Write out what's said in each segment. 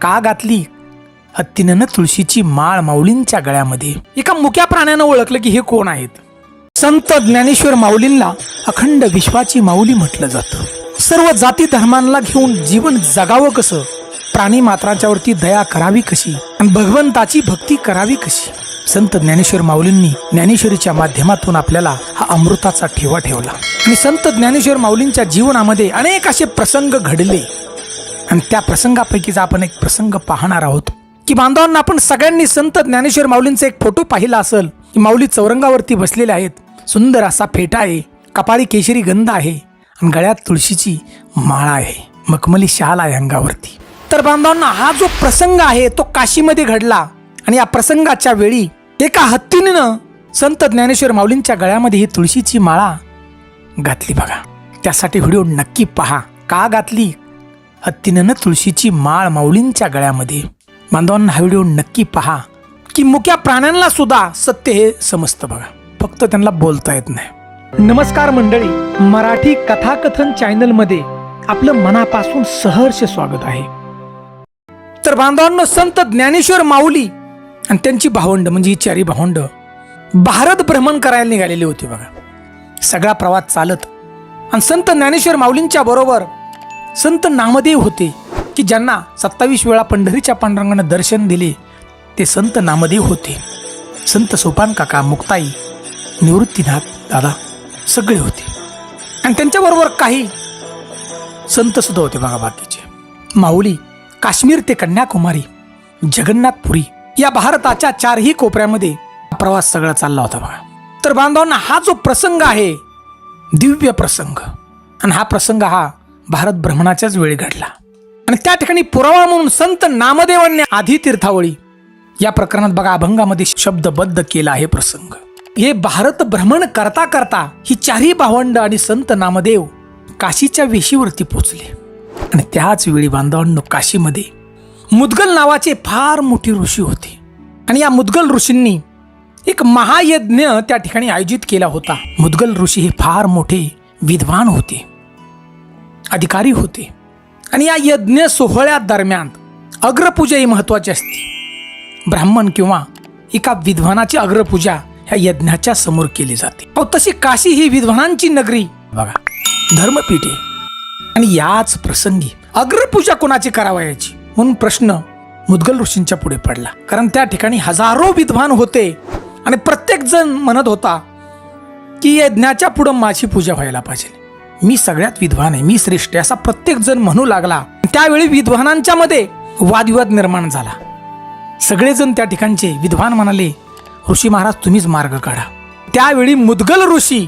का घातली? हत्तीनं तुळशीची माळ माऊलींच्या गळ्यामध्ये. एका मुक्या प्राण्यानं ओळखलं की हे कोण आहेत? संत ज्ञानेश्वर माऊलींना अखंड विश्वाची माऊली म्हटलं जातं. सर्व जाती धर्मांना घेऊन जीवन जगावं कसं? प्राणी मात्रांच्यावरती दया करावी कशी? आणि भगवंताची भक्ती करावी कशी? संत ज्ञानेश्वर माऊलींनी ज्ञानेश्वरीच्या माध्यमातून आपल्याला हा अमृताचा ठेवा ठेवला. आणि संत ज्ञानेश्वर माऊलींच्या जीवनामध्ये अनेक असे प्रसंग घडले. आणि त्या प्रसंगापैकीचा आपण एक प्रसंग पाहणार आहोत. की बांधवांना आपण सगळ्यांनी संत ज्ञानेश्वर माऊलींचा एक फोटो पाहिला असेल. की माऊली चौरंगावरती बसलेले आहेत. सुंदर असा फेटा आहे. कपाळी केशरी गंध आहे. आणि गळ्यात तुळशीची माळा आहे. मखमली शाल आहे अंगावरती. तर बांधवांना हा जो प्रसंग आहे तो काशीमध्ये घडला. आणि या प्रसंगाच्या वेळी एका हत्तीनं संत ज्ञानेश्वर माऊलींच्या गळ्यामध्ये ही तुळशीची माळा घातली बघा. त्यासाठी व्हिडिओ नक्की पहा. का घातली? हत्तीनं तुळशीची माळ माऊलींच्या गळ्यामध्ये. बांधवांना हा व्हिडिओ नक्की पहा. की मुक्या प्राण्यांना सुद्धा सत्य हे समजतं बघा. फक्त त्यांना बोलता येत नाही. नमस्कार मंडळी. मराठी कथाकथन चॅनलमध्ये आपलं मनापासून सहर्ष स्वागत आहे. तर बांधवांनो संत ज्ञानेश्वर माऊली आणि त्यांची भावंड म्हणजे ही चारी भावंड भारत भ्रमण करायला निघालेली होती बघा. सगळा प्रवास चालत. आणि संत ज्ञानेश्वर माऊलींच्या बरोबर संत नामदेव होते की ज्यांना सत्तावीस वेळा पंढरीच्या पांडुरंगानं दर्शन दिले ते संत नामदेव होते. संत सोपान काका मुक्ताई निवृत्तीनाथ दादा सगळे होते. आणि त्यांच्याबरोबर काही संत सुद्धा होते बघा बाकीचे. माऊली काश्मीर ते कन्याकुमारी जगन्नाथपुरी या भारताच्या चारही कोपऱ्यामध्ये प्रवास सगळा चालला होता बघा. तर बांधवांना हा जो प्रसंग आहे दिव्य प्रसंग. आणि हा प्रसंग हा भारत भ्रमणाच्याच वेळी घडला. आणि त्या ठिकाणी पुरावा म्हणून संत नामदेवांनी आधी तीर्थावळी या प्रकरणात बघा अभंगामध्ये शब्दबद्ध केला आहे प्रसंग. हे भारत भ्रमण करता करता ही चारही भावंड आणि संत नामदेव काशीच्या वेशीवरती पोचले. आणि त्याच वेळी बांधवांनो काशीमध्ये मुदगल नावाचे फार मोठे ऋषी होते. आणि या मुदगल ऋषींनी एक महायज्ञ त्या ठिकाणी आयोजित केला होता. मुदगल ऋषी हे फार मोठे विद्वान होते. अधिकारी होते. आणि या यज्ञ सोहळ्या दरम्यान अग्रपूजा ही महत्वाची असते. ब्राह्मण किंवा एका विद्वानाची अग्रपूजा ह्या यज्ञाच्या समोर केली जाते. अहो तशी काशी ही विद्वानांची नगरी बघा धर्मपीठे. आणि याच प्रसंगी अग्रपूजा कोणाची करावयाची? म्हणून प्रश्न मुदगल ऋषींच्या पुढे पडला. कारण त्या ठिकाणी हजारो विद्वान होते. आणि प्रत्येक जण म्हणत होता की यज्ञाच्या पुढं माझी पूजा व्हायला पाहिजे. मी सगळ्यात विद्वान आहे मी श्रेष्ठ आहे असा प्रत्येक जण म्हणू लागला. त्यावेळी विद्वानांच्या मध्ये वादविवाद निर्माण झाला. सगळेजण त्या ठिकाणचे विद्वान म्हणाले ऋषी महाराज तुम्हीच मार्ग काढा. त्यावेळी मुदगल ऋषी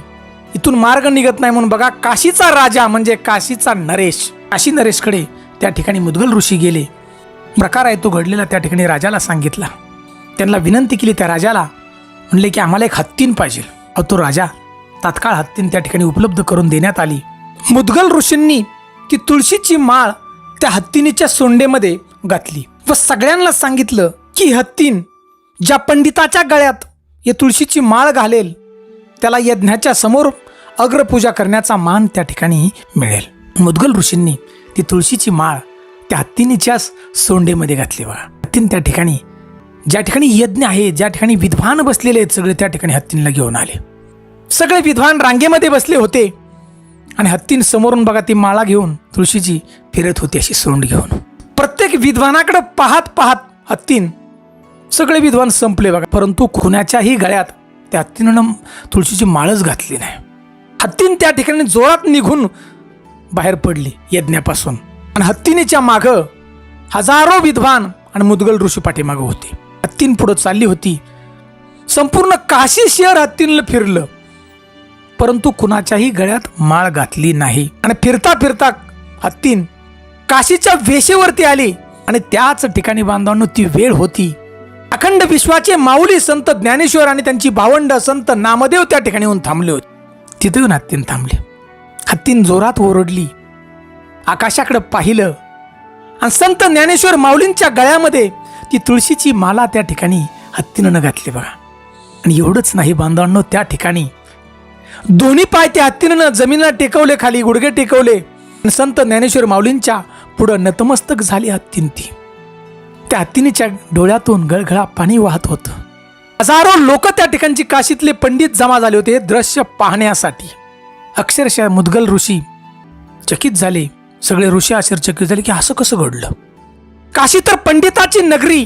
इथून मार्ग निघत नाही म्हणून बघा काशीचा राजा म्हणजे काशीचा नरेश. काशी नरेशकडे त्या ठिकाणी मुदगल ऋषी गेले. प्रकार आहे तो घडलेला त्या ठिकाणी राजाला सांगितला. त्यांना विनंती केली त्या राजाला म्हणले की आम्हाला एक हत्तीन पाहिजे. अहो तो राजा तात्काळ हत्तीन त्या ठिकाणी उपलब्ध करून देण्यात आली. मुदगल ऋषींनी ती तुळशीची माळ त्या हत्तीनीच्या सोंडेमध्ये घातली व सगळ्यांना सांगितलं की हत्तीन ज्या पंडिताच्या गळ्यात या तुळशीची माळ घालेल त्याला यज्ञाच्या समोर अग्रपूजा करण्याचा मान त्या ठिकाणी मिळेल. मुदगल ऋषींनी ती तुळशीची माळ त्या हत्तीनीच्याच सोंडेमध्ये घातली. बघा हत्तीन त्या ठिकाणी ज्या ठिकाणी यज्ञ आहे ज्या ठिकाणी विद्वान बसलेले आहेत सगळे त्या ठिकाणी हत्तींना घेऊन आले. सगळे विद्वान रांगेमध्ये बसले होते. आणि हत्तीन समोरून बघा ती माळा घेऊन तुळशीची फिरत होती अशी सोंड घेऊन. प्रत्येक विद्वानाकडे पाहत पाहत हत्तीन सगळे विद्वान संपले बघा. परंतु खुन्याच्याही गळ्यात त्या हत्तीनं तुळशीची माळच घातली नाही. हत्तीन त्या ठिकाणी जोरात निघून बाहेर पडली यज्ञापासून. आणि हत्तीनेच्या माग हजारो विद्वान आणि मुदगल ऋषी पाठीमागं होते. हत्तीन पुढं चालली होती. संपूर्ण काशी शहर हत्तीनं फिरलं. परंतु कुणाच्याही गळ्यात माळ घातली नाही. आणि फिरता फिरता हत्तीन काशीच्या वेशेवरती आली. आणि त्याच ठिकाणी बांधवांनो ती वेळ होती. अखंड विश्वाचे माऊली संत ज्ञानेश्वर आणि त्यांची भावंड संत नामदेव त्या ठिकाणी येऊन थांबले होते. तिथे येऊन हत्तीन थांबले. हत्तीन जोरात ओरडली. आकाशाकडे पाहिलं. आणि संत ज्ञानेश्वर माऊलींच्या गळ्यामध्ये ती तुळशीची माला त्या ठिकाणी हत्तीनं घातली बघा. आणि एवढंच नाही बांधवांनो त्या ठिकाणी दोन्ही पाय त्या हत्तीनं जमिनीला टेकवले खाली गुडघे टेकवले. संत ज्ञानेश्वर माऊलींच्या पुढं नतमस्तक झाली हत्तीन ती. त्या हत्तीनीच्या डोळ्यातून गळगळा पाणी वाहत होतं. हजारो लोक त्या ठिकाणची काशीतले पंडित जमा झाले होते दृश्य पाहण्यासाठी. अक्षरशः मुदगल ऋषी चकित झाले. सगळे ऋषी आश्चर्यचकित झाले की असं कसं घडलं? काशी तर पंडिताची नगरी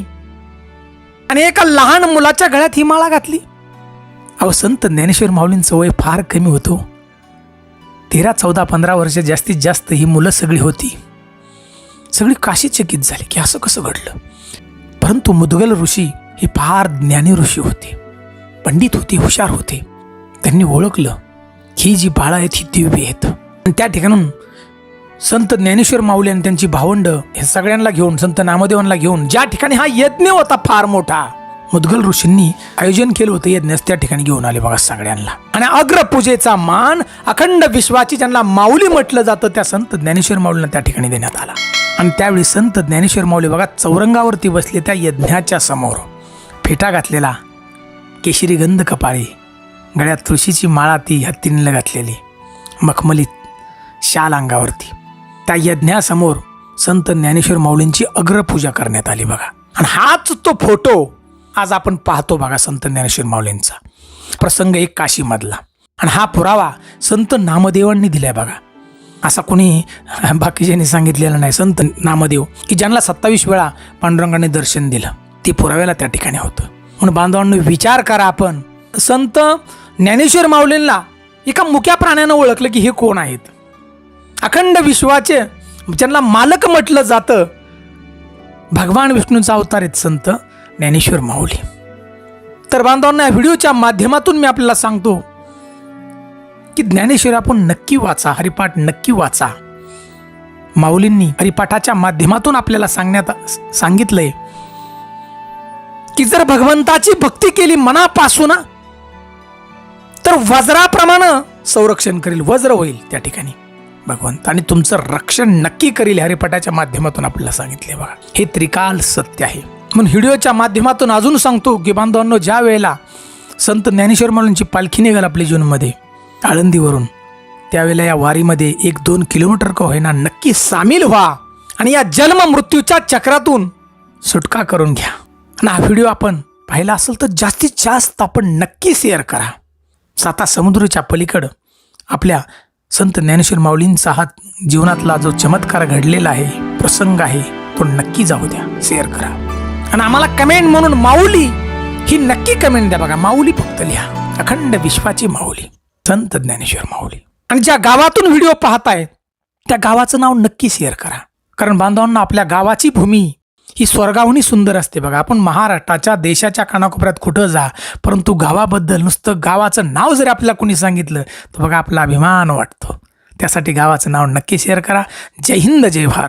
आणि एका लहान मुलाच्या गळ्यात ही माळा घातली. अहो संत ज्ञानेश्वर माऊलींचं वय फार कमी होतो हो. तेरा चौदा पंधरा वर्ष जास्तीत जास्त ही मुलं सगळी होती. सगळी काशी चकित झाली की असं कसं घडलं? परंतु मुदगल ऋषी हे फार ज्ञानी ऋषी होते. पंडित होते हुशार होते. त्यांनी ओळखलं की ही जी बाळा आहेत ही दिव्य आहेत. आणि त्या ठिकाणून संत ज्ञानेश्वर माऊली आणि त्यांची भावंड हे सगळ्यांना घेऊन संत नामदेवांना घेऊन ज्या ठिकाणी हा यज्ञ होता फार मोठा मुदगल ऋषींनी आयोजन केलं होतं. यज्ञास त्या ठिकाणी घेऊन आले बघा सगळ्यांना. आणि अग्रपूजेचा मान अखंड विश्वाची ज्यांना माऊली म्हटलं जातं त्या संत ज्ञानेश्वर माऊलींना त्या ठिकाणी देण्यात आला. आणि त्यावेळी संत ज्ञानेश्वर माऊली बघा चौरंगावरती बसले त्या यज्ञाच्या समोर. फेटा घातलेला केशरी गंध कपाळी गळ्यात तुळशीची माळा ती हत्तीनं घातलेली मखमलीत शाल अंगावरती. त्या यज्ञासमोर संत ज्ञानेश्वर माऊलींची अग्रपूजा करण्यात आली बघा. आणि हाच तो फोटो आज आपण पाहतो बघा संत ज्ञानेश्वर माऊलींचा. प्रसंग एक काशीमधला. आणि हा पुरावा संत नामदेवांनी दिलाय बघा. असा कोणी बाकीच्यांनी सांगितलेला नाही. संत नामदेव की ज्यांना सत्तावीस वेळा पांडुरंगाने दर्शन दिलं ते पुराव्याला त्या ठिकाणी होतं. म्हणून बांधवांनो विचार करा आपण. संत ज्ञानेश्वर माऊलींना एका मुक्या प्राण्यानं ओळखलं की हे कोण आहेत? अखंड विश्वाचे ज्यांना मालक म्हटलं जातं भगवान विष्णूचा अवतार आहेत संत. ज्ञानेश्वर माऊली. तर बांधवांना या व्हिडिओच्या माध्यमातून मी आपल्याला सांगतो की ज्ञानेश्वर आपण नक्की वाचा हरिपाठ नक्की वाचा. माऊलींनी हरिपाठाच्या माध्यमातून आपल्याला सांगण्यात सांगितलंय की जर भगवंताची भक्ती केली मनापासून तर वज्राप्रमाणे संरक्षण करेल वज्र होईल त्या ठिकाणी. भगवंत आणि तुमचं रक्षण नक्की करेल हरिपाठाच्या माध्यमातून आपल्याला सांगितले बघा. हे त्रिकाल सत्य आहे. म्हणून व्हिडिओच्या माध्यमातून अजून सांगतो की बांधवांनो ज्या वेळेला संत ज्ञानेश्वर माऊलींची पालखी निघाल आपल्या जीवनमध्ये आळंदीवरून त्यावेळेला या वारीमध्ये एक दोन किलोमीटर का होईना नक्की सामील व्हा आणि या जन्म मृत्यूच्या चक्रातून सुटका करून घ्या. आणि हा व्हिडिओ आपण पाहिला असेल तर जास्तीत जास्त आपण नक्की शेअर करा. साता समुद्राच्या पलीकडं आपल्या संत ज्ञानेश्वर माऊलींचा हा जीवनातला जो चमत्कार घडलेला आहे प्रसंग आहे तो नक्की जाऊ द्या. शेअर करा. आणि आम्हाला कमेंट म्हणून माऊली ही नक्की कमेंट द्या बघा. माऊली फक्त लिहा. अखंड विश्वाची माऊली. संत ज्ञानेश्वर माऊली. आणि ज्या गावातून व्हिडिओ पाहताय त्या गावाचं नाव नक्की शेअर करा. कारण बांधवांना आपल्या गावाची भूमी ही स्वर्गाहूनही सुंदर असते बघा. आपण महाराष्ट्राच्या देशाच्या कानाकोपऱ्यात कुठं जा परंतु गावाबद्दल नुसतं गावाचं नाव जरी आपल्याला कोणी सांगितलं तर बघा आपला अभिमान वाटतो. त्यासाठी गावाचं नाव नक्की शेअर करा. जय हिंद जय भारत.